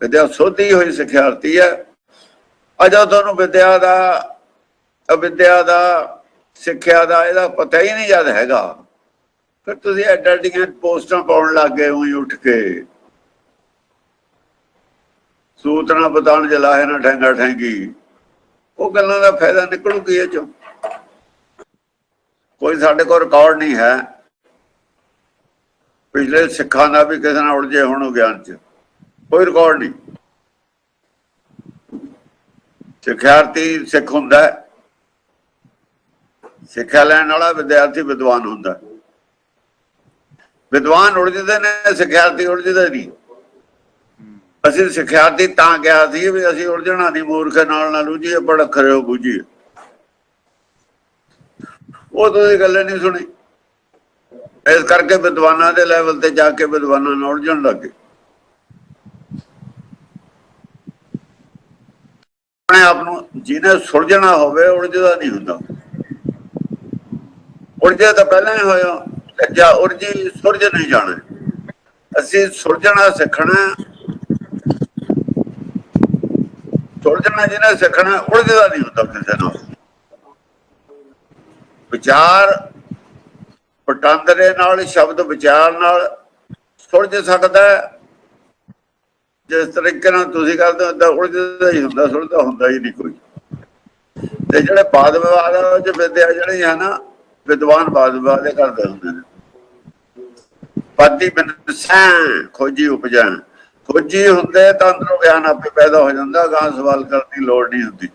ਵਿਦਿਆ ਸੋਧੀ ਹੋਈ ਸਿਖਿਆਰਤੀ ਹੈ। ਅਜਾ ਤੁਹਾਨੂੰ ਵਿਦਿਆ ਦਾ, ਅਵਿਦਿਆ ਦਾ, ਸਿੱਖਿਆ ਦਾ ਇਹਦਾ ਪਤਾ ਹੀ ਨਹੀਂ ਜਦ ਹੈਗਾ। ਫਿਰ ਤੁਸੀਂ ਐਡਲਟੀਆਂ ਪੋਸਟਾਂ ਪਾਉਣ ਲੱਗ ਗਏ ਉਹੀ ਉੱਠ ਕੇ। ਸੂਤਨਾ ਬਤਾਨ ਜਲਾਹੇ ਨਾ ਠੈਂਗਾ ਠੈਂਗੀ। ਉਹ ਗੱਲਾਂ ਦਾ ਫਾਇਦਾ ਨਿਕਲੂਗੀ ਇਹ ਚੋਂ? ਕੋਈ ਸਾਡੇ ਕੋਲ ਰਿਕਾਰਡ ਨਹੀਂ ਹੈ। ਪਿਛਲੇ ਸਿੱਖਾਂ ਦਾ ਵੀ ਕਿਸੇ ਨਾਲ ਉਲਝੇ ਹੋਣ ਗਿਆਨ ਚ। ਕੋਈ ਰਿਕਾਰਡ ਨਹੀਂ। ਸਿੱਖਿਆਰਥੀ ਸਿੱਖ ਹੁੰਦਾ ਸਿੱਖਿਆ ਲੈਣ ਵਾਲਾ ਵਿਦਿਆਰਥੀ ਵਿਦਵਾਨ ਹੁੰਦਾ ਵਿਦਵਾਨ ਉਲਝਦੇ ਨੇ, ਸਿੱਖਿਆਰਥੀ ਉਲਝਦੇ ਨਹੀਂ। ਅਸੀਂ ਸਿੱਖਿਆਰਥੀ ਤਾਂ ਕਿਹਾ ਸੀ ਵੀ ਅਸੀਂ ਉਲਝਣਾ ਨਹੀਂ, ਮੂਰਖ ਨਾਲ ਨਾਲ ਉਲਝੀਏ ਪੜ ਖਰਿਓ ਬੁਝੀਏ। ਉਹ ਤੁਸੀਂ ਗੱਲ ਨਹੀਂ ਸੁਣੀ। ਇਸ ਕਰਕੇ ਵਿਦਵਾਨਾਂ ਦੇ ਲੈਵਲ ਤੇ ਜਾ ਕੇ ਵਿਦਵਾਨਾਂ ਨਾਲ ਉਲਝਣ ਲੱਗੇ ਆਪ ਨੂੰ ਜਿਹਨੇ ਸੁਲਝਣਾ ਹੋਵੇ, ਉਲਝਦਾ ਨਹੀਂ ਹੁੰਦਾ। ਉਲਝਿਆ ਤਾਂ ਪਹਿਲਾਂ ਹੀ ਹੋਇਆ, ਲੱਜਾ ਉਲਝੀ, ਸੁਲਝ ਨਹੀਂ ਜਾਣਾ। ਅਸੀਂ ਸੁਲਝਣਾ ਸਿੱਖਣਾ, ਸੁਲਝਣਾ ਜਿਹਨੇ ਸਿੱਖਣਾ, ਉਲਝਦਾ ਨਹੀਂ ਹੁੰਦਾ ਕਿਸੇ ਨਾਲ। ਵਿਚਾਰ ਪਟਾਂਦਰੇ ਨਾਲ, ਸ਼ਬਦ ਵਿਚਾਰ ਨਾਲ ਸੁਲਝ ਸਕਦਾ ਹੈ। ਜਿਸ ਤਰੀਕੇ ਨਾਲ ਤੁਸੀਂ ਕਰਦੇ ਹੋ ਤਾਂ ਉਲਝਦਾ ਹੀ ਹੁੰਦਾ ਸੁਲਝਦਾ ਹੁੰਦਾ ਹੀ ਨਹੀਂ ਕੋਈ। ਤੇ ਜਿਹੜੇ ਬਾਦ ਵਿਵਾਦ ਆ ਉਹ ਚ ਵਿਦਿਆ ਜਿਹੜੀ ਹੈ ਨਾ ਵਿਦਵਾਨ ਬਾਦ ਵਿਵਾਦ ਦੇ ਕਰਦੇ ਹੁੰਦੇ ਨੇ। ਪਤੀ ਬਿਨ ਖੋਜੀ ਉਪਜਾ ਖੋਜੀ ਹੁੰਦੇ ਤਾਂ ਅੰਦਰੋਂ ਗਿਆਨ ਆਪੇ ਪੈਦਾ ਹੋ ਜਾਂਦਾ ਗਾਂ ਸਵਾਲ ਕਰਨ ਦੀ ਲੋੜ ਨਹੀਂ ਹੁੰਦੀ।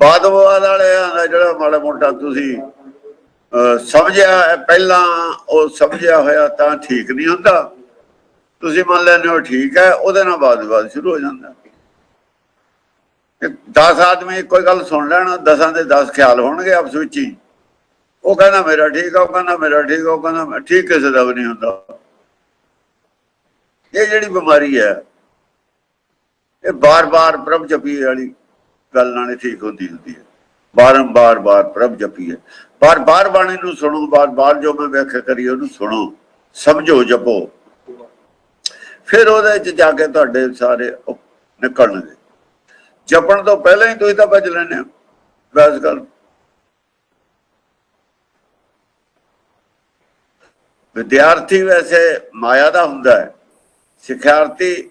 ਬਾਦ ਵਿਵਾਦ ਵਾਲਿਆਂ ਦਾ ਜਿਹੜਾ ਮਾੜਾ ਮੋਟਾ ਤੁਸੀਂ ਅਹ, ਸਮਝਿਆ ਪਹਿਲਾਂ ਉਹ ਸਮਝਿਆ ਹੋਇਆ ਤਾਂ ਠੀਕ ਨਹੀਂ ਹੁੰਦਾ। ਤੁਸੀਂ ਮੰਨ ਲੈਂਦੇ ਹੋ ਠੀਕ ਹੈ, ਉਹਦੇ ਨਾਲ ਬਾਦ ਵਿਵਾਦ ਸ਼ੁਰੂ ਹੋ ਜਾਂਦਾ। 10 ਆਦਮੀ ਕੋਈ ਗੱਲ ਸੁਣ ਲੈਣ, ਦਸਾਂ ਦੇ 10 ਖਿਆਲ ਹੋਣਗੇ ਆਪਸ ਵਿੱਚ ਹੀ। ਉਹ ਕਹਿੰਦਾ ਮੇਰਾ ਠੀਕ ਆ, ਉਹ ਕਹਿੰਦਾ ਮੇਰਾ ਠੀਕ ਆ, ਉਹ ਕਹਿੰਦਾ ਠੀਕ ਕਿਸੇ ਦਾ ਵੀ ਨਹੀਂ ਹੁੰਦਾ। ਇਹ ਜਿਹੜੀ ਬਿਮਾਰੀ ਹੈ, ਇਹ ਬਾਰ-ਬਾਰ ਪ੍ਰਭ ਜਪੀ ਵਾਲੀ ਗੱਲ ਨਾਲ ਠੀਕ ਹੁੰਦੀ ਹੁੰਦੀ ਹੈ। ਬਾਰੰਬਾਰ ਬਾਰ ਪ੍ਰਭ ਜਪੀ ਹੈ। ਬਾਰ-ਬਾਰ ਬਾਣੀ ਨੂੰ ਸੁਣੋ, ਬਾਰ-ਬਾਰ ਜੋ ਮੈਂ ਵਿਆਖਿਆ ਕਰੀ ਉਹਨੂੰ ਸੁਣੋ। ਸਮਝੋ, ਜਪੋ। ਫਿਰ ਉਹਦੇ ਚ ਜਾ ਕੇ ਤੁਹਾਡੇ ਸਾਰੇ ਉਹ ਨਿਕਲਣਗੇ। ਜਪਣ ਤੋਂ ਪਹਿਲਾਂ ਹੀ ਤੁਸੀਂ ਤਾਂ ਭੱਜ ਲੈਣੇ ਹੋ। ਬਸ ਗੱਲ। ਵਿਦਿਆਰਥੀ ਵੈਸੇ ਮਾਇਆ ਦਾ ਹੁੰਦਾ ਹੈ। ਸਿੱਖਿਆਰਥੀ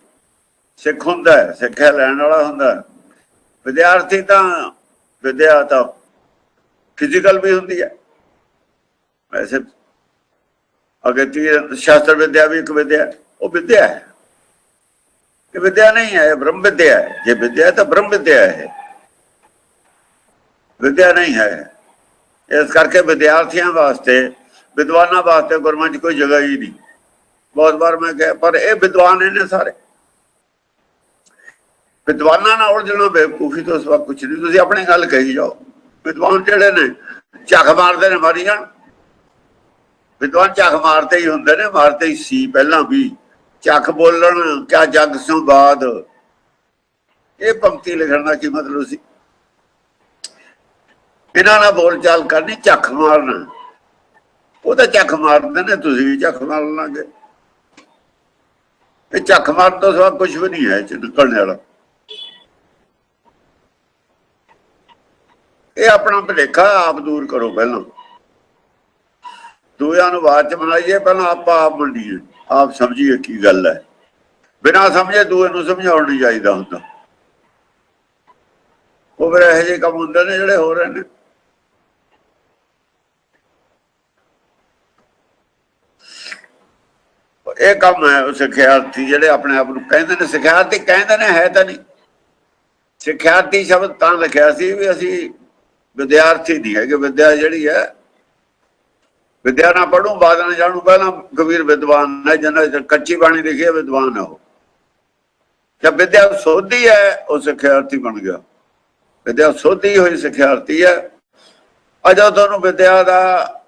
ਸਿੱਖ ਹੁੰਦਾ ਹੈ ਸਿੱਖਿਆ ਲੈਣ ਵਾਲਾ ਹੁੰਦਾ ਹੈ। ਵਿਦਿਆਰਥੀ ਤਾਂ ਵਿਦਿਆ ਤਾਂ ਫਿਜ਼ੀਕਲ ਵੀ ਹੁੰਦੀ ਹੈ। ਵੈਸੇ ਅਗਰ ਤੀ ਸ਼ਾਸਤਰ ਵਿਦਿਆ ਵੀ ਇੱਕ ਵਿਦਿਆ ਹੈ, ਉਹ ਵਿਦਿਆ ਹੈ। ਇਹ ਵਿਦਿਆ ਨਹੀਂ ਹੈ, ਇਹ ਬ੍ਰਹਮ ਵਿਦਿਆ ਹੈ। ਜੇ ਵਿਦਿਆ ਤਾਂ ਬ੍ਰਹਮ ਵਿਦਿਆ ਹੈ ਵਿਦਿਆ ਨਹੀਂ ਹੈ ਇਸ ਕਰਕੇ ਵਿਦਿਆਰਥੀਆਂ ਵਾਸਤੇ, ਵਿਦਵਾਨਾਂ ਵਾਸਤੇ ਗੁਰਮਤਿ 'ਚ ਕੋਈ ਜਗ੍ਹਾ ਹੀ ਨਹੀਂ। ਬਹੁਤ ਵਾਰ ਮੈਂ ਕਿਹਾ, ਪਰ ਇਹ ਵਿਦਵਾਨ ਇਹਨੇ ਸਾਰੇ। ਵਿਦਵਾਨਾਂ ਨਾਲ ਉਲਝਣਾ ਬੇਵਕੂਫੀ ਤੋਂ ਸਵਾ ਕੁਛ ਨਹੀਂ। ਤੁਸੀਂ ਆਪਣੀ ਗੱਲ ਕਹੀ ਜਾਓ। ਵਿਦਵਾਨ ਜਿਹੜੇ ਨੇ, ਝੱਖ ਮਾਰਦੇ ਨੇ ਮਾਰੀ ਜਾਣ ਵਿਦਵਾਨ ਝੱਖ ਮਾਰਦੇ ਹੀ ਹੁੰਦੇ ਨੇ, ਮਾਰਦੇ ਹੀ ਸੀ ਪਹਿਲਾਂ ਵੀ। ਝੱਖ ਬੋਲਣ, ਕਿਆ ਜਗ ਸੋ ਬਾਦ। ਇਹ ਪੰਕਤੀ ਲਿਖਣ ਦਾ ਕੀ ਮਤਲਬ ਸੀ? ਇਹਨਾਂ ਨਾਲ ਬੋਲਚਾਲ ਕਰਨੀ ਝੱਖ ਮਾਰਨਾ। ਉਹ ਤਾਂ ਝੱਖ ਮਾਰਦੇ ਨੇ, ਤੁਸੀਂ ਵੀ ਝੱਖ ਮਾਰ ਲਾਂਗੇ। ਇਹ ਝੱਖ ਮਾਰਨ ਤੋਂ ਸਵਾ ਕੁਝ ਵੀ ਨਹੀਂ ਹੈ, ਇਹ ਚ ਨਿਕਲਣ ਵਾਲਾ। ਇਹ ਆਪਣਾ ਭਲੇਖਾ ਆਪ ਦੂਰ ਕਰੋ ਪਹਿਲਾਂ। ਦੂਜਿਆਂ ਨੂੰ ਬਾਅਦ ਚ ਮਨਾਈਏ ਪਹਿਲਾਂ ਆਪਾਂ ਆਪ ਮੰਡੀਏ ਆਪ ਸਮਝੀਏ ਕੀ ਗੱਲ ਹੈ। ਬਿਨਾਂ ਸਮਝੇ ਦੂਏ ਨੂੰ ਸਮਝਾਉਣ ਨਹੀਂ ਚਾਹੀਦਾ ਹੁੰਦਾ। ਉਹ ਫਿਰ ਇਹੋ ਜਿਹੇ ਕੰਮ ਹੁੰਦੇ ਨੇ ਜਿਹੜੇ ਹੋ ਰਹੇ ਨੇ। ਇਹ ਕੰਮ ਹੈ ਉਹ ਸਿੱਖਿਆਰਥੀ ਜਿਹੜੇ ਆਪਣੇ ਆਪ ਨੂੰ ਕਹਿੰਦੇ ਨੇ। ਸਿੱਖਿਆਰਥੀ ਕਹਿੰਦੇ ਨੇ, ਹੈ ਤਾਂ ਨਹੀਂ। ਸਿੱਖਿਆਰਥੀ ਸ਼ਬਦ ਤਾਂ ਲਿਖਿਆ ਸੀ ਵੀ ਅਸੀਂ ਵਿਦਿਆਰਥੀ ਨਹੀਂ ਹੈਗੇ। ਵਿਦਿਆ ਜਿਹੜੀ ਹੈ ਵਿਦਿਆ ਨਾ ਪੜੂ ਬਾਦ ਨਾ ਜਾਣੂ, ਪਹਿਲਾਂ ਕਬੀਰ ਵਿਦਵਾਨ ਹੈ ਜਿਹਨਾਂ ਕੱਚੀ ਬਾਣੀ ਲਿਖੀ ਹੈ, ਵਿਦਵਾਨ ਹੈ ਉਹ। ਜਦ ਵਿਦਿਆ ਸੋਧੀ ਹੈ, ਉਹ ਸਿੱਖਿਆਰਥੀ ਬਣ ਗਿਆ। ਵਿਦਿਆ ਸੋਧੀ ਹੋਈ, ਸਿੱਖਿਆਰਥੀ ਹੈ। ਅਜਾ ਤੁਹਾਨੂੰ ਵਿਦਿਆ ਦਾ,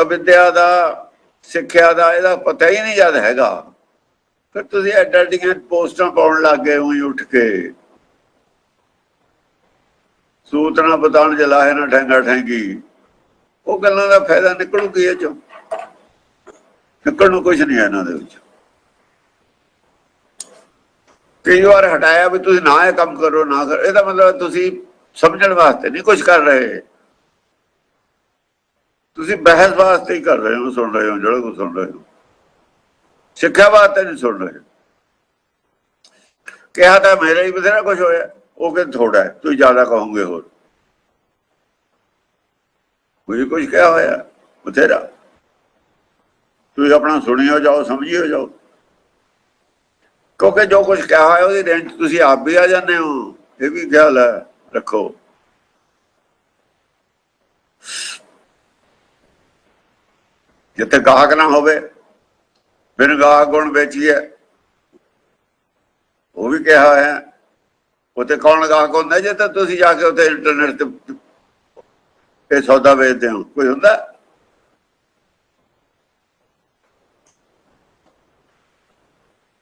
ਅਵਿਦਿਆ ਦਾ, ਸਿੱਖਿਆ ਦਾ, ਇਹਦਾ ਪਤਾ ਹੀ ਨਹੀਂ ਜਦ ਹੈਗਾ। ਫਿਰ ਤੁਸੀਂ ਐਡਲਟੀਆਂ ਪੋਸਟਾਂ ਪਾਉਣ ਲੱਗ ਗਏ, ਉਹੀ ਉੱਠ ਕੇ। ਸੂਤਨਾ ਬਤਾਨ ਜਲਾਹੇ ਨਾ ਠੈਂਗਾ ਠੈਂਗੀ। ਉਹ ਗੱਲਾਂ ਦਾ ਫਾਇਦਾ ਨਿਕਲੂਗੀ ਇਹ ਚੋਂ? ਨਿਕਲਣ ਨੂੰ ਕੁਝ ਨਹੀਂ ਹੈ ਇਹਨਾਂ ਦੇ ਵਿੱਚ। ਕਈ ਵਾਰ ਹਟਾਇਆ ਵੀ ਤੁਸੀਂ ਨਾ ਇਹ ਕੰਮ ਕਰੋ, ਨਾ ਕਰੋ। ਇਹਦਾ ਮਤਲਬ ਤੁਸੀਂ ਸਮਝਣ ਵਾਸਤੇ ਨਹੀਂ ਕੁਝ ਕਰ ਰਹੇ। ਤੁਸੀਂ ਬਹਿਸ ਵਾਸਤੇ ਹੀ ਕਰ ਰਹੇ ਹੋ, ਸੁਣ ਰਹੇ ਹੋ, ਜਿਹੜਾ ਕੁਝ ਸੁਣ ਰਹੇ ਹੋ। ਸਿੱਖਿਆ ਵਾਸਤੇ ਨਹੀਂ ਸੁਣ ਰਹੇ। ਕਿਹਾ ਤਾਂ ਮੇਰੇ ਹੀ ਬਥੇਰਾ ਕੁਝ ਹੋਇਆ। ਉਹ ਕਿ ਥੋੜਾ ਤੁਸੀਂ ਜ਼ਿਆਦਾ ਕਹੋਗੇ ਹੋਰ। ਕੋਈ ਕੁਝ ਕਿਹਾ ਹੋਇਆ, ਬਥੇਰਾ। ਤੁਸੀਂ ਆਪਣਾ ਸੁਣਿਓ ਜਾਓ, ਸਮਝਿਓ ਜਾਓ। ਕਿਉਂਕਿ ਜੋ ਕੁਝ ਕਿਹਾ ਹੋਇਆ, ਉਹਦੀ ਰੇਂਜ ਤੁਸੀਂ ਆਪ ਵੀ ਆ ਜਾਂਦੇ ਹੋ। ਇਹ ਵੀ ਖਿਆਲ ਹੈ, ਰੱਖੋ। ਜਿੱਥੇ ਗਾਹਕ ਨਾ ਹੋਵੇ, ਬਿਨ ਗਾਹਕ ਗੁਣ ਵੇਚੀਏ। ਉਹ ਵੀ ਕਿਹਾ ਹੋਇਆ ਉੱਥੇ ਕੌਣ ਗਾਹਕ ਹੁੰਦਾ? ਜੇ ਤਾਂ ਤੁਸੀਂ ਜਾ ਕੇ ਉੱਥੇ ਇੰਟਰਨੈਟ ਤੇ ਇਹ ਸੌਦਾ ਵੇਚਦੇ ਹੋ ਕੋਈ ਹੁੰਦਾ?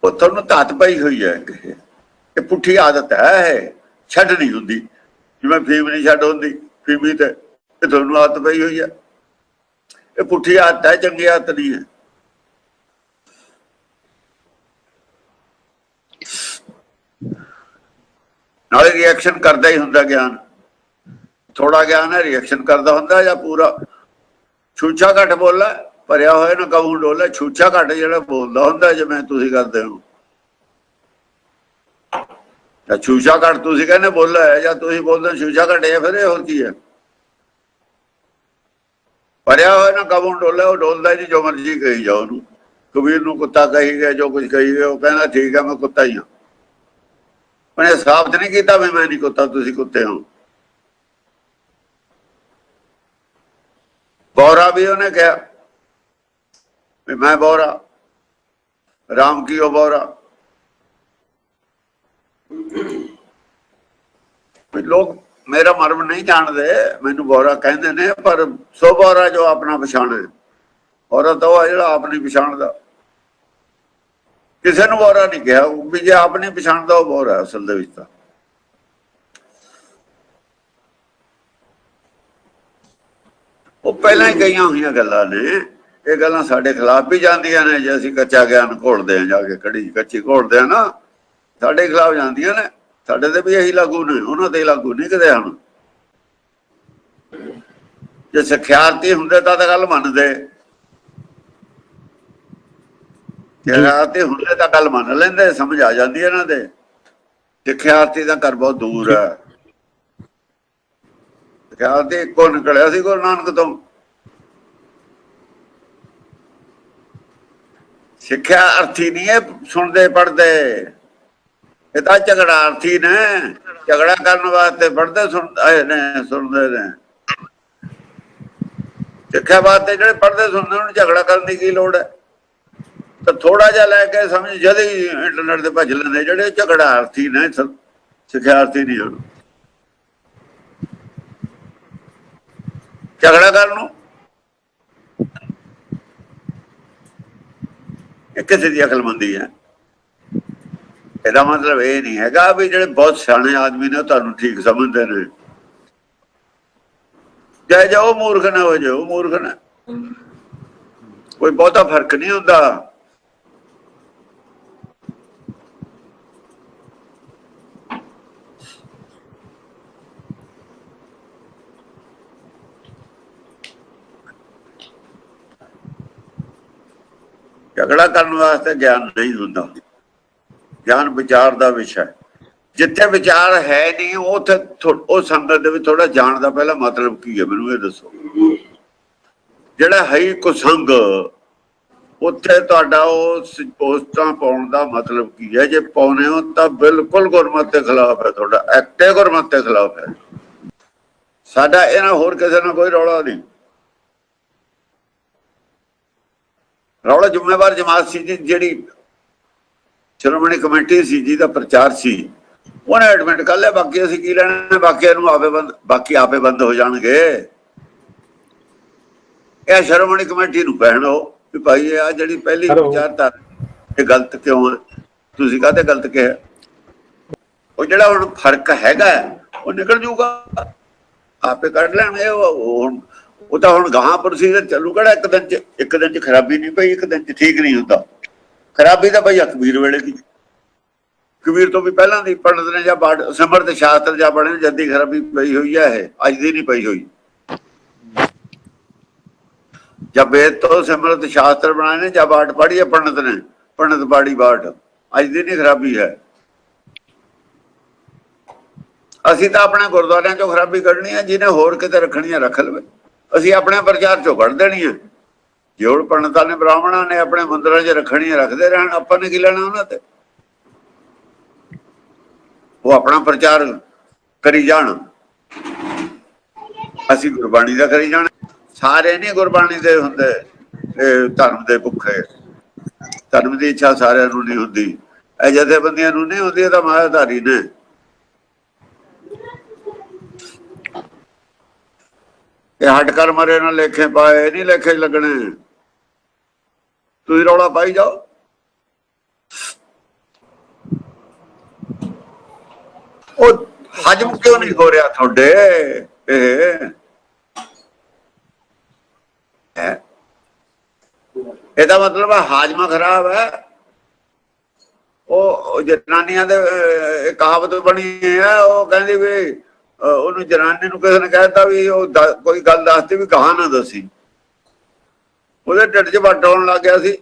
ਉਹ ਤੁਹਾਨੂੰ ਧਾਤ ਪਈ ਹੋਈ ਹੈ ਇਹ ਇਹ ਪੁੱਠੀ ਆਦਤ ਹੈ ਇਹ, ਛੱਡ ਨਹੀਂ ਹੁੰਦੀ। ਜਿਵੇਂ ਫੀਮ ਨਹੀਂ ਛੱਡ ਹੁੰਦੀ ਫੀਮੀ ਤੇ ਇਹ ਤੁਹਾਨੂੰ ਆਦਤ ਪਈ ਹੋਈ ਹੈ। ਇਹ ਪੁੱਠੀ ਆਦਤ ਹੈ ਚੰਗੀ ਆਦਤ ਨਹੀਂ ਹੈ। ਨਾਲੇ ਰਿਐਕਸ਼ਨ ਕਰਦਾ ਹੀ ਹੁੰਦਾ ਗਿਆਨ। ਥੋੜਾ ਗਿਆਨ ਹੈ ਰਿਐਕਸ਼ਨ ਕਰਦਾ ਹੁੰਦਾ ਜਾਂ ਪੂਰਾ ਛੂਛਾ ਘੱਟ ਬੋਲਦਾ, ਭਰਿਆ ਹੋਇਆ ਨਾ ਕਹੂੰ ਡੋਲਾ ਛੂਛਾ ਘੱਟ ਜਿਹੜਾ ਬੋਲਦਾ ਹੁੰਦਾ ਜਿਵੇਂ ਤੁਸੀਂ ਕਰਦੇ ਹੋ। ਤਾਂ ਛੂਛਾ ਘੱਟ ਤੁਸੀਂ ਕਹਿੰਦੇ ਬੋਲਦਾ ਹੈ, ਜਾਂ ਤੁਸੀਂ ਬੋਲਦੇ ਛੂਛਾ ਘੱਟ ਹੈ, ਫਿਰ ਇਹ ਹੋਰ ਕੀ ਹੈ? ਭਰਿਆ ਹੋਇਆ ਨਾ ਕਹੂੰ ਡੋਲਾ ਉਹ ਡੋਲਦਾ ਜੀ ਜੋ ਮਰਜ਼ੀ ਕਹੀ ਜਾਓ ਉਹਨੂੰ। ਕਬੀਰ ਨੂੰ ਕੁੱਤਾ ਕਹੀ ਗਏ ਜੋ ਕੁਝ ਕਹੀ ਗਏ ਉਹ ਕਹਿੰਦਾ, ਠੀਕ ਹੈ, ਮੈਂ ਕੁੱਤਾ ਹੀ ਹਾਂ। ਉਹਨੇ ਸਾਬਤ ਨਹੀਂ ਕੀਤਾ ਵੀ ਮੈਂ ਨਹੀਂ ਕੁੱਤਾ, ਤੁਸੀਂ ਕੁੱਤੇ ਹੋ। ਬੌਰਾ ਵੀ ਉਹਨੇ ਕਿਹਾ ਵੀ ਮੈਂ ਬੌਰਾ ਰਾਮ ਕੀ ਉਹ ਬੌਰਾ ਵੀ ਲੋਕ ਮੇਰਾ ਮਰਮ ਨਹੀਂ ਜਾਣਦੇ, ਮੈਨੂੰ ਬੌਰਾ ਕਹਿੰਦੇ ਨੇ, ਪਰ ਸੋ ਬੌਰਾ ਜੋ ਆਪਣਾ ਪਛਾਣੇ ਔਰਤ ਉਹ ਆ ਜਿਹੜਾ ਆਪ ਨਹੀਂ ਪਛਾਣਦਾ। ਕਿਸੇ ਨੂੰ ਬੌਰਾ ਨਹੀਂ ਕਿਹਾ ਉਹ ਵੀ ਜੇ ਆਪ ਨਹੀਂ ਪਛਾਣਦਾ, ਉਹ ਬੌਰਾ ਅਸਲ ਦੇ ਵਿੱਚ ਤਾਂ। ਉਹ ਪਹਿਲਾਂ ਹੀ ਕਈਆਂ ਹੋਈਆਂ ਗੱਲਾਂ ਨੇ। ਇਹ ਗੱਲਾਂ ਸਾਡੇ ਖਿਲਾਫ ਵੀ ਜਾਂਦੀਆਂ ਨੇ। ਜੇ ਅਸੀਂ ਕੱਚਾ ਗਿਆਨ ਘੋਲਦੇ ਆ ਜਾ ਕੇ ਕੜੀ ਕੱਚੀ ਘੋਲਦੇ ਆ ਨਾ, ਸਾਡੇ ਖਿਲਾਫ ਜਾਂਦੀਆਂ ਨੇ। ਸਾਡੇ ਤੇ ਵੀ ਇਹੀ ਲਾਗੂ ਨੇ। ਉਹਨਾਂ ਤੇ ਲਾਗੂ ਨਹੀਂ ਕਿਤੇ ਹਨ ਜੇ ਸਿੱਖਿਆਰਥੀ ਹੁੰਦੇ ਤਾਂ ਤਾਂ ਗੱਲ ਮੰਨਦੇ। ਸਿੱਖਿਆਰਥੀ ਹੁੰਦੇ ਤਾਂ ਗੱਲ ਮੰਨ ਲੈਂਦੇ। ਸਮਝ ਆ ਜਾਂਦੀ ਇਹਨਾਂ ਦੇ। ਸਿੱਖਿਆਰਥੀ ਦਾ ਘਰ ਬਹੁਤ ਦੂਰ ਹੈ। ਸਿੱਖਿਆਰਥੀ ਇੱਕੋ ਨਿਕਲਿਆ ਸੀ ਗੁਰੂ ਨਾਨਕ ਤੋਂ। ਸਿੱਖਿਆ ਅਰਥੀ ਨਹੀਂ ਇਹ ਸੁਣਦੇ ਪੜਦੇ ਇਹ ਤਾਂ ਝਗੜਾ ਅਰਥੀ ਨੇ। ਝਗੜਾ ਕਰਨ ਵਾਸਤੇ ਪੜਦੇ ਸੁਣਦੇ ਨੇ ਸੁਣਦੇ ਨੇ। ਸਿੱਖਿਆ ਵਾਸਤੇ ਜਿਹੜੇ ਪੜਦੇ ਸੁਣਦੇ, ਉਹਨੂੰ ਝਗੜਾ ਕਰਨ ਦੀ ਕੀ ਲੋੜ ਹੈ? ਤਾਂ ਥੋੜਾ ਜਿਹਾ ਲੈ ਕੇ ਸਮਝ, ਜਦ ਹੀ ਇੰਟਰਨੈਟ ਤੇ ਭੱਜ ਲੈਂਦੇ, ਜਿਹੜੇ ਝਗੜਾ ਅਰਥੀ ਨੇ ਸ- ਸਿੱਖਿਆਰਥੀ ਨਹੀਂ ਹਨ ਝਗੜਾ ਕਰਨ ਨੂੰ ਇਹ ਕਿਸੇ ਦੀ ਅਕਲਮੰਦੀ ਹੈ। ਇਹਦਾ ਮਤਲਬ ਇਹ ਨਹੀਂ ਹੈਗਾ ਵੀ ਜਿਹੜੇ ਬਹੁਤ ਸਿਆਣੇ ਆਦਮੀ ਨੇ ਉਹ ਤੁਹਾਨੂੰ ਠੀਕ ਸਮਝਦੇ ਨੇ। ਜੇ ਜੋ ਮੂਰਖ ਨਾ ਹੋ ਜਾਓ ਮੂਰਖ ਨਾ। ਕੋਈ ਬਹੁਤਾ ਫ਼ਰਕ ਨਹੀਂ ਹੁੰਦਾ। ਝਗੜਾ ਕਰਨ ਵਾਸਤੇ ਗਿਆਨ ਨਹੀਂ ਹੁੰਦਾ ਗਿਆਨ ਵਿਚਾਰ ਦਾ ਵਿਸ਼ਾ ਹੈ। ਜਿੱਥੇ ਵਿਚਾਰ ਹੈ ਨਹੀਂ, ਉੱਥੇ ਉਹ ਸੰਗਤ ਦੇ ਵਿੱਚ ਥੋੜਾ ਜਾਣ ਦਾ ਪਹਿਲਾ ਮਤਲਬ ਕੀ ਹੈ, ਮੈਨੂੰ ਇਹ ਦੱਸੋ। ਜਿਹੜਾ ਹੈ ਹੀ ਕੁਸੰਗ, ਉੱਥੇ ਤੁਹਾਡਾ ਉਹ ਪੋਸਟਾਂ ਪਾਉਣ ਦਾ ਮਤਲਬ ਕੀ ਹੈ? ਜੇ ਪਾਉਨੇ ਹੋ ਤਾਂ ਬਿਲਕੁਲ ਗੁਰਮਤ ਦੇ ਖਿਲਾਫ ਹੈ ਤੁਹਾਡਾ ਐਕਟੇ ਗੁਰਮਤ ਦੇ ਖਿਲਾਫ ਹੈ। ਸਾਡਾ ਇਹਨਾਂ ਹੋਰ ਕਿਸੇ ਨਾਲ ਕੋਈ ਰੌਲਾ ਨਹੀਂ। ਰੌਲਾ ਜ਼ਿੰਮੇਵਾਰ ਜਮਾਤ ਸੀ ਜਿਹੜੀ ਸ਼੍ਰੋਮਣੀ ਕਮੇਟੀ ਸੀ ਜਿਹਦਾ ਪ੍ਰਚਾਰ ਸੀ ਉਹਨੇ ਐਡਮਿਟ ਕਰ ਲਿਆ ਬਾਕੀ ਅਸੀਂ ਕੀ ਲੈਣਾ ਬਾਕੀਆਂ ਨੂੰ ਆਪੇ ਬੰਦ ਬਾਕੀ ਆਪੇ ਬੰਦ ਹੋ ਜਾਣਗੇ। ਇਹ ਸ਼੍ਰੋਮਣੀ ਕਮੇਟੀ ਨੂੰ ਕਹਿਣੋ ਵੀ ਭਾਈ ਇਹ ਆ ਜਿਹੜੀ ਪਹਿਲੀ. ਵਿਚਾਰਧਾਰਾ ਇਹ ਗਲਤ ਕਿਉਂ ਹੈ ਤੁਸੀਂ ਕਾਹਤੇ ਗਲਤ ਕਿਹਾ? ਉਹ ਜਿਹੜਾ ਹੁਣ ਫ਼ਰਕ ਹੈਗਾ ਉਹ ਨਿਕਲ ਜੂਗਾ। ਆਪੇ ਕੱਢ ਲੈਣਗੇ ਉਹ ਉਹ ਹੁਣ ਉਹ ਤਾਂ ਹੁਣ ਗਾਹਾਂ ਪ੍ਰੋਸੀਜਰ ਚੱਲੂ ਕਿਹੜਾ ਇੱਕ ਦਿਨ ਚ, ਇੱਕ ਦਿਨ ਚ ਖਰਾਬੀ ਨਹੀਂ ਪਈ, ਇੱਕ ਦਿਨ ਚ ਠੀਕ ਨਹੀਂ ਹੁੰਦਾ। ਖਰਾਬੀ ਤਾਂ ਭਈ ਅਕਬੀਰ ਵੇਲੇ ਦੀ। ਕਬੀਰ ਤੋਂ ਵੀ ਪਹਿਲਾਂ ਦੀ ਪੰਡਤ ਨੇ ਜਾਂ ਬਾੜ ਸਮਰਥ ਸ਼ਾਸਤਰ ਜਾਂ ਬਣੇ ਜੱਦੀ ਖਰਾਬੀ ਪਈ ਹੋਈ ਹੈ ਇਹ, ਅੱਜ ਦੀ ਨਹੀਂ ਪਈ ਹੋਈ। ਜਦ ਵੇਦ ਤੋਂ ਸਿਮਰਤ ਸ਼ਾਸਤਰ ਬਣਾਏ ਨੇ, ਜਾਂ ਬਾਟ ਪੜ੍ਹੀ ਹੈ ਪੰਡਤ ਨੇ, ਪੰਡਤ ਬਾੜੀ ਬਾਟ ਅੱਜ ਦੀ ਨਹੀਂ ਖਰਾਬੀ ਹੈ। ਅਸੀਂ ਤਾਂ ਆਪਣੇ ਗੁਰਦੁਆਰਿਆਂ ਚੋਂ ਖਰਾਬੀ ਕੱਢਣੀ ਹੈ ਜਿਹਨੇ ਹੋਰ ਕਿਤੇ ਰੱਖਣੀ ਹੈ ਰੱਖ ਲਵੇ। ਅਸੀਂ ਆਪਣੇ ਪ੍ਰਚਾਰ ਚੋਂ ਕੱਢ ਦੇਣੀ ਹੈ। ਜੇ ਹੁਣ ਪੰਡਤਾਂ ਨੇ ਬ੍ਰਾਹਮਣਾਂ ਨੇ ਆਪਣੇ ਮੰਦਰਾਂ 'ਚ ਰੱਖਣੀ ਹੈ, ਰੱਖਦੇ ਰਹਿਣ, ਆਪਾਂ ਨੇ ਕੀ ਲੈਣਾ ਉਹਨਾਂ ਤੇ? ਉਹ ਆਪਣਾ ਪ੍ਰਚਾਰ ਕਰੀ ਜਾਣ। ਅਸੀਂ ਗੁਰਬਾਣੀ ਦਾ ਕਰੀ ਜਾਣ। ਸਾਰੇ ਨਹੀਂ ਗੁਰਬਾਣੀ ਦੇ ਹੁੰਦੇ, ਇਹ ਧਰਮ ਦੇ ਭੁੱਖੇ। ਧਰਮ ਦੀ ਇੱਛਾ ਸਾਰਿਆਂ ਨੂੰ ਨਹੀਂ ਹੁੰਦੀ। ਇਹ ਜਥੇਬੰਦੀਆਂ ਨੂੰ ਨਹੀਂ ਹੁੰਦੀ, ਇਹ ਤਾਂ ਮਾਇਆਧਾਰੀ ਨੇ। ਇਹ ਹਟ ਕਰ ਮਰੇ ਨਾ ਲੇਖੇ ਪਾਏ ਨਹੀਂ ਲੇਖੇ ਲੱਗਣੇ। ਤੁਸੀਂ ਰੌਲਾ ਪਾਈ ਜਾਓ। ਉਹ ਹਜਮ ਕਿਉਂ ਨਹੀਂ ਹੋ ਰਿਹਾ ਤੁਹਾਡੇ? ਇਹ ਇਹਦਾ ਮਤਲਬ ਹੈ ਹਾਜਮਾ ਖਰਾਬ ਹੈ। ਉਹ ਜਨਾਨੀਆਂ ਦੇ ਕਹਾਵਤ ਬਣੀ ਹੈ, ਉਹ ਕਹਿੰਦੀ ਵੀ ਉਹਨੂੰ ਜਨਾਨੀ ਨੂੰ ਕਿਸੇ ਨੇ ਕਹਿਤਾ ਵੀ ਉਹ ਕੋਈ ਗੱਲ ਦੱਸਦੀ ਵੀ ਕਹਾ ਨਾ ਦੱਸੀ। ਉਹਦੇ ਢਿੱਡ 'ਚ ਵੱਟ ਆਉਣ ਲੱਗ ਗਿਆ ਸੀ।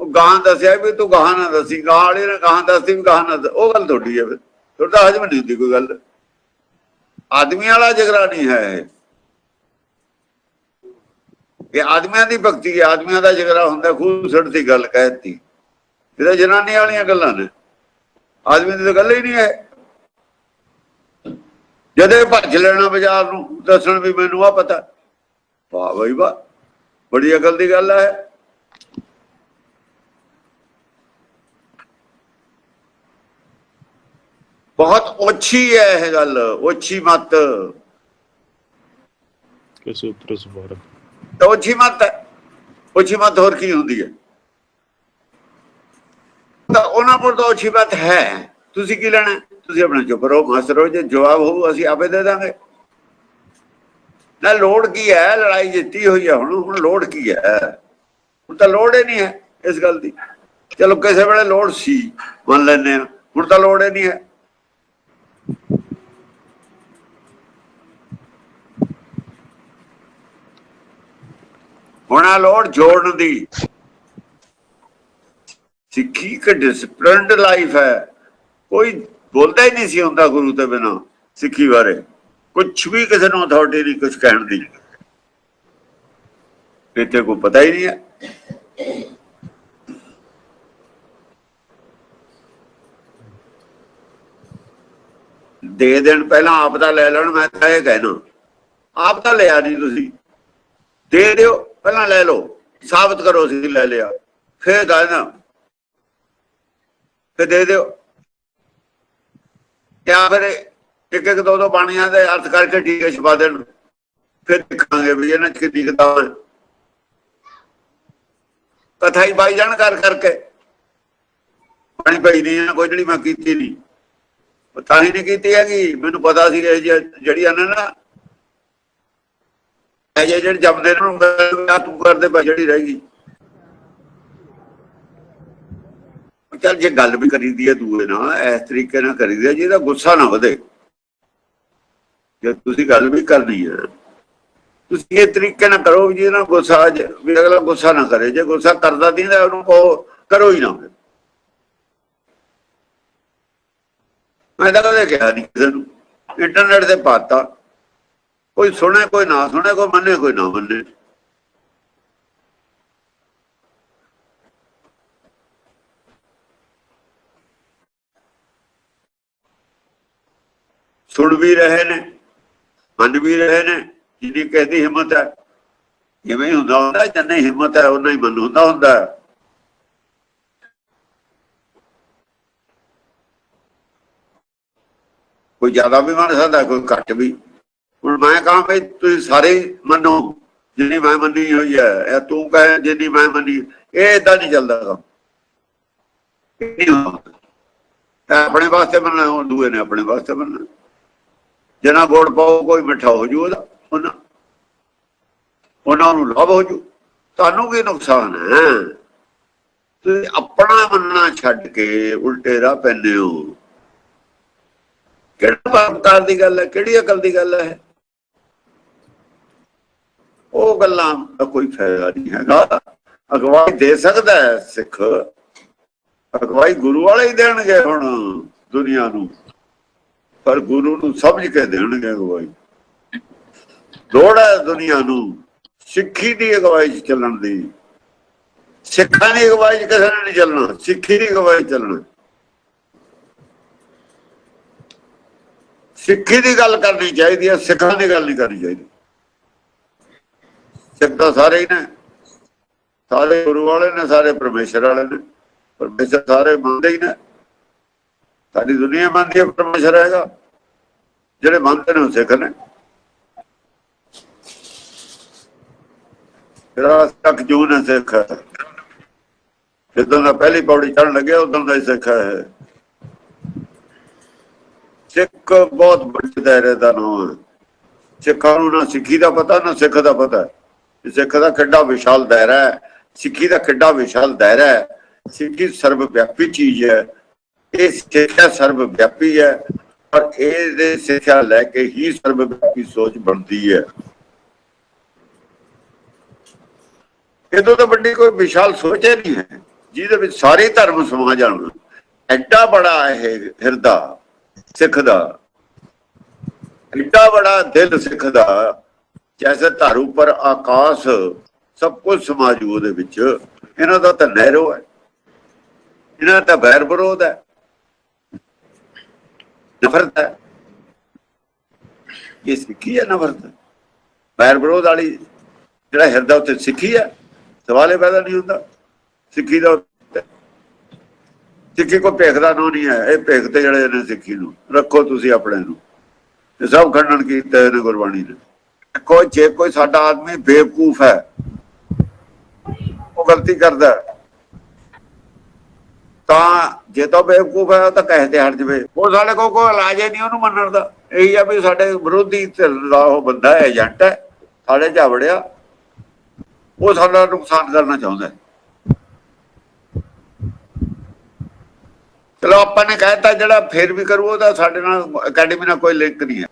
ਉਹ ਗਾਂ ਦੱਸਿਆ ਵੀ ਤੂੰ ਗਾਂ ਨਾ ਦੱਸੀ ਗਾਂ ਵਾਲੀ ਨੇ ਗਾਂ ਦੱਸਦੀ ਵੀ ਗਾਂ ਨਾ ਉਹ ਗੱਲ ਤੁਹਾਡੀ ਹੈ ਫਿਰ। ਤੁਹਾਡਾ ਹਜਮ ਨਹੀਂ ਹੁੰਦੀ ਕੋਈ ਗੱਲ। ਆਦਮੀ ਵਾਲਾ ਜਗਰਾ ਨਹੀਂ ਹੈ ਇਹ। ਆਦਮੀਆਂ ਦੀ ਭਗਤੀ ਹੈ, ਆਦਮੀਆਂ ਦਾ ਜਿਗਰਾ ਹੁੰਦਾ ਖੂਨ ਸੜਦੀ ਗੱਲ ਕਹਿਤੀ ਇਹ ਤਾਂ ਜਨਾਨੀ ਵਾਲੀਆਂ ਗੱਲਾਂ ਨੇ। ਆਦਮੀ ਦੀ ਤਾਂ ਗੱਲ ਹੀ ਨਹੀਂ ਹੈ। ਜਦੇ ਭੱਜ ਲੈਣਾ ਬਾਜ਼ਾਰ ਨੂੰ ਦੱਸਣ ਵੀ ਮੈਨੂੰ ਆ ਪਤਾ। ਵਾਹ ਬਈ ਵਾਹ ਬੜੀ ਅਕਲ ਦੀ ਗੱਲ ਹੈ ਬਹੁਤ ਓਛੀ ਹੈ ਇਹ ਗੱਲ ਓਛੀ ਮਤ। ਕਿਸੇ ਉੱਤਰ ਸਵਾਰ ਤਾਂ ਓਛੀ ਮਤ ਹੈ ਓਛੀ ਮਤ ਹੋਰ ਕੀ ਹੁੰਦੀ ਹੈ ਤਾਂ ਉਹਨਾਂ ਕੋਲ ਤਾਂ ਓਛੀ ਮਤ ਹੈ ਤੁਸੀਂ ਕੀ ਲੈਣਾ? ਤੁਸੀਂ ਆਪਣਾ ਚੁੱਪ ਰਹੋ ਮਾਸਟਰ ਰਹੋ, ਜੇ ਜਵਾਬ ਹੋਊ ਅਸੀਂ ਆਪੇ ਦੇ ਦਾਂਗੇ। ਨਾ ਲੋੜ ਕੀ ਹੈ, ਲੜਾਈ ਜਿੱਤੀ ਹੋਈ ਹੈ ਹੁਣ ਹੁਣ ਲੋੜ ਕੀ ਹੈ? ਹੁਣ ਤਾਂ ਲੋੜ ਹੀ ਨਹੀਂ ਹੈ ਇਸ ਗੱਲ ਦੀ। ਚਲੋ ਕਿਸੇ ਵੇਲੇ ਲੋੜ ਸੀ, ਮੰਨ ਲੈਂਦੇ ਆ ਹੁਣ ਤਾਂ ਲੋੜ ਹੀ ਨਹੀਂ ਹੈ। ਹੁਣ ਆ ਲੋੜ ਜੋੜਨ ਦੀ। ਸਿੱਖੀ ਇੱਕ ਡਿਸਪਲਿਨਡ ਲਾਈਫ ਹੈ। ਕੋਈ ਬੋਲਦਾ ਹੀ ਨਹੀਂ ਸੀ ਹੁੰਦਾ ਗੁਰੂ ਤੋਂ ਬਿਨਾ ਸਿੱਖੀ ਬਾਰੇ। ਕੁਝ ਵੀ ਕਿਸੇ ਨੂੰ ਅਥਾਰਟੀ ਨਹੀਂ ਕੁਝ ਕਹਿਣ ਦੀ। ਇੱਥੇ ਕੋਈ ਪਤਾ ਹੀ ਨਹੀਂ ਹੈ। ਦੇ ਦੇਣ ਪਹਿਲਾਂ ਆਪ ਦਾ ਲੈ ਲੈਣ, ਮੈਂ ਤਾਂ ਇਹ ਕਹਿਣਾ। ਆਪ ਤਾਂ ਲਿਆ ਨਹੀਂ ਤੁਸੀਂ। ਦੇ ਦਿਓ, ਪਹਿਲਾਂ ਲੈ ਲਓ। ਸਾਬਤ ਕਰੋ ਸੀ ਲੈ ਲਿਆ। ਫੇਰ ਦੇਣਾ ਫੇਰ ਦੇ ਦਿਓ। ਜਾਂ ਫਿਰ ਇੱਕ ਇੱਕ ਦੋ ਦੋ ਬਾਣੀਆਂ ਦੇ ਅਰਥ ਕਰਕੇ ਠੀਕ ਛਪਾ ਦੇਣ। ਫਿਰ ਦੇਖਾਂਗੇ ਵੀ ਇਹਨਾਂ ਚ ਕਿੰਨੀ ਕਿਤਾਬ ਹੈ ਕਥਾ ਹੀ ਬਾਈ ਜਾਣ ਕਰ ਕਰਕੇ। ਪਾਣੀ ਪਈ ਨਹੀਂ ਆ ਕੋਈ ਜਿਹੜੀ ਮੈਂ ਕੀਤੀ ਨਹੀਂ। ਉਹ ਤਾਂ ਹੀ ਨਹੀਂ ਕੀਤੀ ਹੈਗੀ। ਮੈਨੂੰ ਪਤਾ ਸੀ ਇਹ ਜਿਹੀ- ਜਿਹੜੀਆਂ ਨੇ ਨਾ ਜਿਹੜੇ ਜੰਮਦੇ ਨੇ ਤੂੰ ਕਰਦੇ ਪਾ ਜਿਹੜੀ ਰਹਿ ਗਈ। ਚੱਲ ਜੇ ਗੱਲ ਵੀ ਕਰੀਦੀ ਹੈ ਦੂਏ ਨਾਲ, ਇਸ ਤਰੀਕੇ ਨਾਲ ਕਰੀਦੀ ਹੈ, ਜਿਹਦਾ ਗੁੱਸਾ ਨਾ ਵਧੇ। ਜੇ ਤੁਸੀਂ ਗੱਲ ਵੀ ਕਰਨੀ ਹੈ, ਤੁਸੀਂ ਇਹ ਤਰੀਕੇ ਨਾਲ ਕਰੋ ਵੀ ਜਿਹਦੇ ਨਾਲ ਗੁੱਸਾ ਵੀ ਅਗਲਾ ਗੁੱਸਾ ਨਾ ਕਰੇ। ਜੇ ਗੁੱਸਾ ਕਰਦਾ ਨਹੀਂ ਤਾਂ ਉਹਨੂੰ ਕਹੋ ਕਰੋ ਹੀ ਨਾ। ਮੈਂ ਤਾਂ ਕਦੇ ਕਿਹਾ ਨਹੀਂ ਕਿਸੇ ਨੂੰ। ਇੰਟਰਨੈਟ ਤੇ ਪਾਤਾ। ਕੋਈ ਸੁਣੇ, ਕੋਈ ਨਾ ਸੁਣੇ, ਕੋਈ ਮੰਨੇ, ਕੋਈ ਨਾ ਮੰਨੇ। ਸੁਣ ਵੀ ਰਹੇ ਨੇ, ਮੰਨ ਵੀ ਰਹੇ ਨੇ, ਜਿੰਨੀ ਕਹਿੰਦੀ ਹਿੰਮਤ ਹੈ। ਜਿਵੇਂ ਹੁੰਦਾ ਹੁੰਦਾ, ਜਿੰਨੀ ਹਿੰਮਤ ਹੈ ਉਹਨਾਂ ਹੀ ਮਨ ਹੁੰਦਾ ਹੁੰਦਾ। ਹੈ। ਕੋਈ ਜ਼ਿਆਦਾ ਵੀ ਮੰਨ ਸਕਦਾ, ਕੋਈ ਘੱਟ ਵੀ। ਹੁਣ ਮੈਂ ਕਹਾਂ ਵੀ ਤੁਸੀਂ ਸਾਰੇ ਮੰਨੋ, ਜਿੰਨੀ ਮੈਂ ਮੰਨੀ ਹੋਈ ਹੈ, ਇਹ ਤੂੰ ਕਹੇ, ਜਿੰਨੀ ਮੈਂ ਮੰਨੀ, ਇਹ ਇਦਾਂ ਨਹੀਂ ਚੱਲਦਾ ਕੰਮ। ਆਪਣੇ ਵਾਸਤੇ ਮੰਨਣਾ ਉਹ ਦੂਏ ਨੇ ਆਪਣੇ ਵਾਸਤੇ ਮੰਨਣਾ। ਜਨਾ ਗੋੜ ਪਾਓ, ਕੋਈ ਮਿੱਠਾ ਹੋ ਜੂ ਉਹਦਾ, ਉਹਨਾਂ ਉਹਨਾਂ ਨੂੰ ਲਾਭ ਹੋ ਜੂ। ਤੁਹਾਨੂੰ ਕੀ ਨੁਕਸਾਨ ਹੈ? ਤੁਸੀਂ ਆਪਣਾ ਮੰਨਣਾ ਛੱਡ ਕੇ ਉਲਟੇ ਰਾਹ ਪੈਂਦੇ ਹੋ। ਕਿਹੜਾ ਪਰਮਕਾਰ ਦੀ ਗੱਲ ਹੈ, ਕਿਹੜੀ ਅਕਲ ਦੀ ਗੱਲ ਹੈ? ਉਹ ਗੱਲਾਂ ਦਾ ਕੋਈ ਫਾਇਦਾ ਨਹੀਂ ਹੈਗਾ। ਅਗਵਾਈ ਦੇ ਸਕਦਾ ਹੈ ਸਿੱਖ। ਅਗਵਾਈ ਗੁਰੂ ਵਾਲੇ ਹੀ ਦੇਣਗੇ ਹੁਣ ਦੁਨੀਆ ਨੂੰ। ਪਰ ਗੁਰੂ ਨੂੰ ਸਮਝ ਕੇ ਦੇਣਗੇ ਅਗਵਾਈ। ਲੋੜ ਹੈ ਦੁਨੀਆ ਨੂੰ ਸਿੱਖੀ ਦੀ ਅਗਵਾਈ 'ਚ ਚੱਲਣ ਦੀ। ਸਿੱਖਾਂ ਦੀ ਅਗਵਾਈ 'ਚ ਕਿਸੇ ਨੇ ਨਹੀਂ ਚੱਲਣਾ, ਸਿੱਖੀ ਦੀ ਅਗਵਾਈ ਚੱਲਣਾ। ਸਿੱਖੀ ਦੀ ਗੱਲ ਕਰਨੀ ਚਾਹੀਦੀ ਹੈ, ਸਿੱਖਾਂ ਦੀ ਗੱਲ ਨਹੀਂ ਕਰਨੀ ਚਾਹੀਦੀ। ਸਿੱਖ ਤਾਂ ਸਾਰੇ ਹੀ ਨੇ। ਸਾਰੇ ਗੁਰੂ ਵਾਲੇ ਨੇ, ਸਾਰੇ ਪਰਮੇਸ਼ਰ ਵਾਲੇ ਨੇ। ਪਰਮੇਸ਼ਰ ਸਾਰੇ ਮੰਨਦੇ ਹੀ ਨੇ। ਸਾਡੀ ਦੁਨੀਆ ਮੰਨਦੀ ਹੈ, ਪਰਮੇਸ਼ਰ ਹੈਗਾ। ਜਿਹੜੇ ਮੰਨਦੇ ਨੇ ਉਹ ਸਿੱਖ ਨੇ। ਜਿਹੜਾ ਤੱਕ ਜੂਨ ਸਿੱਖ। ਹੈ ਜਦੋਂ ਦਾ ਪਹਿਲੀ ਪੌੜੀ ਚੜਨ ਲੱਗਿਆ, ਉਦੋਂ ਦਾ ਹੀ ਸਿੱਖ ਹੈ ਸਿੱਖ ਬਹੁਤ ਵੱਡੇ ਦਾਇਰੇ ਦਾ ਨਾਮ ਹੈ। ਸਿੱਖਾਂ ਨੂੰ ਨਾ ਸਿੱਖੀ ਦਾ ਪਤਾ, ਨਾ ਸਿੱਖ ਦਾ ਪਤਾ ਸਿੱਖ ਦਾ ਕਿੱਡਾ ਵਿਸ਼ਾਲ ਦਾਇਰਾ ਹੈ। ਸਿੱਖੀ ਦਾ ਕਿੱਡਾ ਵਿਸ਼ਾਲ ਦਾਇਰਾ ਹੈ। ਸਿੱਖੀ ਸਰਵ ਵਿਆਪੀ ਚੀਜ਼ ਹੈ। ਇਹ ਸਿੱਖਿਆ ਸਰਵ ਵਿਆਪੀ ਹੈ ਔਰ ਇਹਦੇ ਸਿੱਖਿਆ ਲੈ ਕੇ ਹੀ ਸਰਵ ਵਿਆਪੀ ਸੋਚ ਬਣਦੀ ਹੈ। ਇਹਦੋਂ ਤਾਂ ਵੱਡੀ ਕੋਈ ਵਿਸ਼ਾਲ ਸੋਚ ਹੀ ਨਹੀਂ ਹੈ। ਜਿਹਦੇ ਵਿੱਚ ਸਾਰੇ ਧਰਮ ਸਮਾ ਜਾਣ ਐਡਾ ਬੜਾ ਇਹ ਹਿਰਦਾ ਸਿੱਖ ਦਾ ਐਡਾ ਬੜਾ ਦਿਲ ਸਿੱਖ ਦਾ ਜੈਸੇ ਧਰ ਉੱਪਰ ਆਕਾਸ਼ ਸਭ ਕੁਝ ਸਮਾਜੂ ਉਹਦੇ ਵਿੱਚ। ਇਹਨਾਂ ਦਾ ਤਾਂ ਨਹਿਰੋ ਹੈ। ਇਹਨਾਂ ਦਾ ਵੈਰ ਵਿਰੋਧ ਹੈ। ਨਫ਼ਰਤ ਹੈ। ਇਹ ਸਿੱਖੀ ਹੈ ਨਫ਼ਰਤ ਵੈਰ ਵਿਰੋਧ ਵਾਲੀ ਜਿਹੜਾ ਹਿਰਦਾ ਉੱਤੇ ਸਿੱਖੀ ਹੈ, ਸਵਾਲੇ ਪੈਦਾ ਨਹੀਂ ਹੁੰਦਾ। ਸਿੱਖੀ ਦਾ ਸਿੱਖੀ ਕੋ ਭੇਖਦਾ ਨੋ ਨਹੀਂ ਹੈ। ਇਹ ਭੇਖ ਤੇ ਜਿਹੜੇ ਨੇ ਸਿੱਖੀ ਨੂੰ, ਰੱਖੋ ਤੁਸੀਂ ਆਪਣੇ ਨੂੰ। ਇਹ ਸਭ ਖੰਡਨ ਕੀਤਾ ਇਹਨੇ ਗੁਰਬਾਣੀ ਨੇ ਕੋਈ ਜੇ ਕੋਈ ਸਾਡਾ ਆਦਮੀ ਬੇਵਕੂਫ ਹੈ, ਉਹ ਗਲਤੀ ਕਰਦਾ ਤਾਂ ਜੇ ਤਾਂ ਬੇਵਕੂਫ ਹੈ ਤਾਂ ਕਹੇ ਤੇ ਹਟ ਜਵੇ। ਉਹ ਸਾਡੇ ਕੋਲ ਕੋਈ ਇਲਾਜ ਹੀ ਨਹੀਂ ਉਹਨੂੰ ਮੰਨਣ ਦਾ। ਇਹੀ ਆ ਵੀ ਸਾਡੇ ਵਿਰੋਧੀ ਧਿਰ ਦਾ ਉਹ ਬੰਦਾ ਹੈ, ਏਜੰਟ ਹੈ, ਸਾਡੇ ਝਾਵੜਿਆ ਉਹ ਸਾਡਾ ਨੁਕਸਾਨ ਕਰਨਾ ਚਾਹੁੰਦਾ ਹੈ। ਚਲੋ, ਆਪਾਂ ਨੇ ਕਹਿਤਾ ਜਿਹੜਾ ਫੇਰ ਵੀ ਕਰੂ ਉਹਦਾ ਸਾਡੇ ਨਾਲ ਅਕੈਡਮੀ ਨਾਲ ਕੋਈ ਲਿੰਕ ਨਹੀਂ ਹੈ।